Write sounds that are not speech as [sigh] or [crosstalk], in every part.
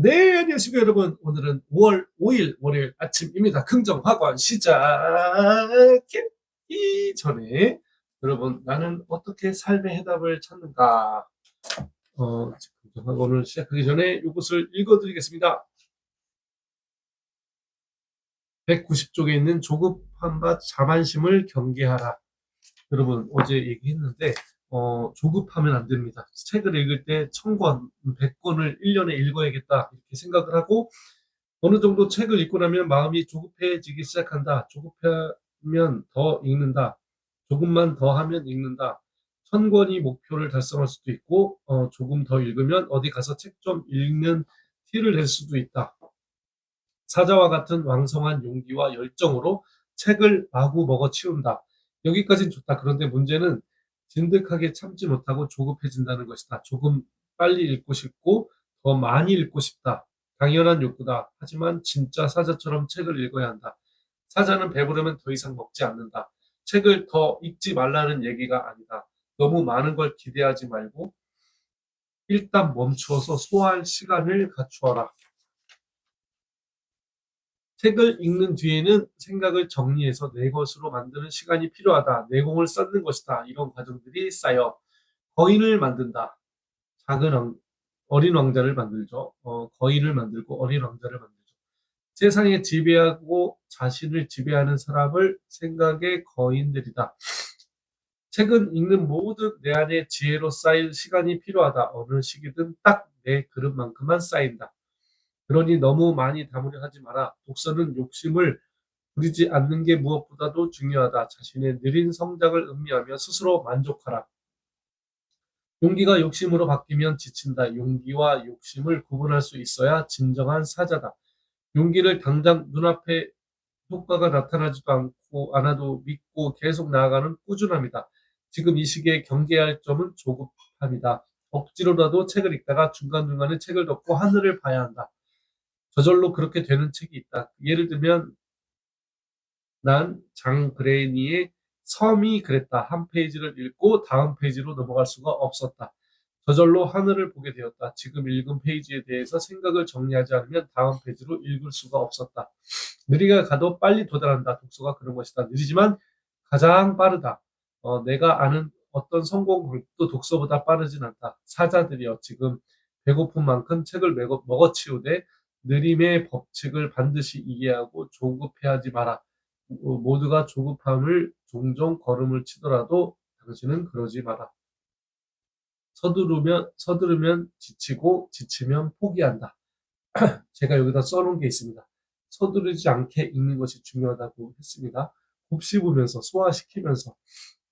네, 안녕하십니까, 여러분. 오늘은 5월 5일 월요일 아침입니다. 긍정학원 시작하기 전에 여러분, 나는 어떻게 삶의 해답을 찾는가? 어, 긍정학원을 시작하기 전에 이것을 읽어드리겠습니다. 190쪽에 있는 조급함과 자만심을 경계하라. 여러분, 어제 얘기했는데, 어, 조급하면 안 됩니다. 책을 읽을 때 1000권, 100권을 1년에 읽어야겠다. 이렇게 생각을 하고, 어느 정도 책을 읽고 나면 마음이 조급해지기 시작한다. 조급하면 더 읽는다. 조금만 더 하면 읽는다. 1000권이 목표를 달성할 수도 있고, 어, 조금 더 읽으면 어디 가서 책 좀 읽는 티를 낼 수도 있다. 사자와 같은 왕성한 용기와 열정으로 책을 마구 먹어 치운다. 여기까지는 좋다. 그런데 문제는 진득하게 참지 못하고 조급해진다는 것이다. 조금 빨리 읽고 싶고 더 많이 읽고 싶다. 당연한 욕구다. 하지만 진짜 사자처럼 책을 읽어야 한다. 사자는 배부르면 더 이상 먹지 않는다. 책을 더 읽지 말라는 얘기가 아니다. 너무 많은 걸 기대하지 말고 일단 멈추어서 소화할 시간을 갖추어라. 책을 읽는 뒤에는 생각을 정리해서 내 것으로 만드는 시간이 필요하다. 내공을 쌓는 것이다. 이런 과정들이 쌓여 거인을 만든다. 작은 왕, 어린 왕자를 만들죠. 어, 거인을 만들고 어린 왕자를 만들죠. 세상에 지배하고 자신을 지배하는 사람을 생각의 거인들이다. 책은 읽는 모든 내 안의 지혜로 쌓일 시간이 필요하다. 어느 시기든 딱 내 그릇만큼만 쌓인다. 그러니 너무 많이 담으려 하지 마라. 독서는 욕심을 부리지 않는 게 무엇보다도 중요하다. 자신의 느린 성장을 음미하며 스스로 만족하라. 용기가 욕심으로 바뀌면 지친다. 용기와 욕심을 구분할 수 있어야 진정한 사자다. 용기를 당장 눈앞에 효과가 나타나지도 않고 않아도 믿고 계속 나아가는 꾸준함이다. 지금 이 시기에 경계할 점은 조급함이다. 억지로라도 책을 읽다가 중간중간에 책을 덮고 하늘을 봐야 한다. 저절로 그렇게 되는 책이 있다. 예를 들면 난 장 그레니의 섬이 그랬다. 한 페이지를 읽고 다음 페이지로 넘어갈 수가 없었다. 저절로 하늘을 보게 되었다. 지금 읽은 페이지에 대해서 생각을 정리하지 않으면 다음 페이지로 읽을 수가 없었다. 느리게 가도 빨리 도달한다. 독서가 그런 것이다. 느리지만 가장 빠르다. 어, 내가 아는 어떤 성공 방법도 독서보다 빠르진 않다. 사자들이여 지금 배고픈 만큼 책을 먹어, 먹어치우되 느림의 법칙을 반드시 이해하고 조급해하지 마라. 어, 모두가 조급함을 종종 걸음을 치더라도 당신은 그러지 마라. 서두르면 서두르면 지치고 지치면 포기한다. [clears throat] 제가 여기다 써놓은 게 있습니다. 서두르지 않게 읽는 것이 중요하다고 했습니다. 곱씹으면서 소화시키면서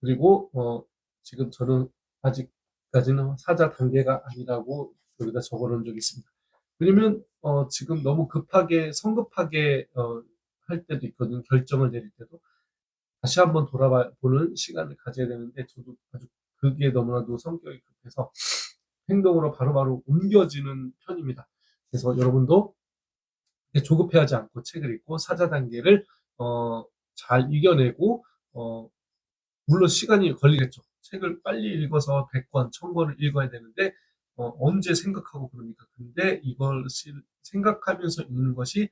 그리고 어, 지금 저는 아직까지는 사자 단계가 아니라고 여기다 적어놓은 적이 있습니다. 왜냐면 어, 지금 너무 급하게 성급하게 어, 할 때도 있거든요. 결정을 내릴 때도 다시 한번 돌아보는 시간을 가져야 되는데 저도 아주 그게 너무나도 성격이 급해서 행동으로 바로 바로 옮겨지는 편입니다. 그래서 여러분도 조급해하지 않고 책을 읽고 사자 단계를 어, 잘 이겨내고 어, 물론 시간이 걸리겠죠. 책을 빨리 읽어서 100권, 1000권을 읽어야 되는데 어, 언제 생각하고 그럽니까? 근데 이걸 생각하면서 읽는 것이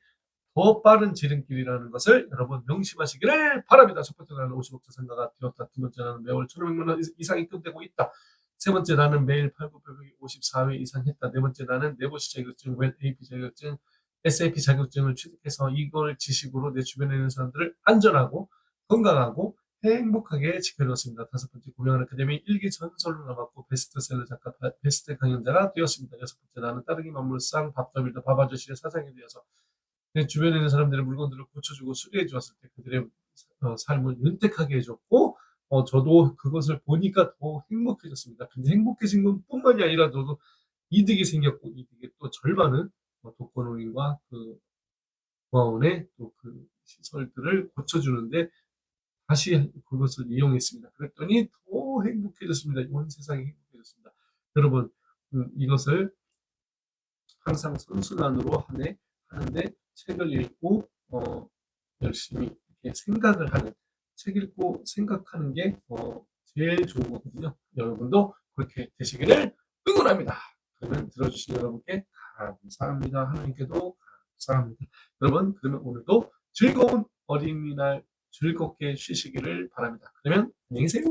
더 빠른 지름길이라는 것을 여러분 명심하시기를 바랍니다. 첫 번째 나는 50억 자산가가 되었다. 두 번째 나는 매월 1,500만 원 이상이 끝되고 있다. 세 번째 나는 매일 8,954회 이상 했다. 네 번째 나는 네고시 자격증, 웰 AP 자격증, SAP 자격증을 취득해서 이걸 지식으로 내 주변에 있는 사람들을 안전하고 건강하고 행복하게 지켜줬습니다. 다섯 번째 고명한 아카데미 일기 전설로 남았고 베스트셀러 작가 베스트 강연자가 되었습니다. 여섯 번째 나는 따르기 만물상 밥더빌더 밥아저씨의 사장이 되어서 내 주변에 있는 사람들의 물건들을 고쳐주고 수리해 주었을 때 그들의 어, 삶을 윤택하게 해줬고 어, 저도 그것을 보니까 더 행복해졌습니다. 근데 행복해진 건 뿐만이 아니라 저도 이득이 생겼고 이득의 또 절반은 어, 독거노인과 그 고아원의 또 그 시설들을 고쳐주는데 다시 그것을 이용했습니다. 그랬더니 더 행복해졌습니다. 온 세상이 행복해졌습니다. 여러분 음, 이것을 항상 선순환으로 하네 하는데 책을 읽고 어, 열심히 생각을 하는 책 읽고 생각하는 게 어, 제일 좋은 거거든요. 여러분도 그렇게 되시기를 응원합니다. 그러면 들어주신 여러분께 감사합니다. 하나님께도 감사합니다. 여러분, 그러면 오늘도 즐거운 어린이날 즐겁게 쉬시기를 바랍니다. 그러면 안녕히 계세요.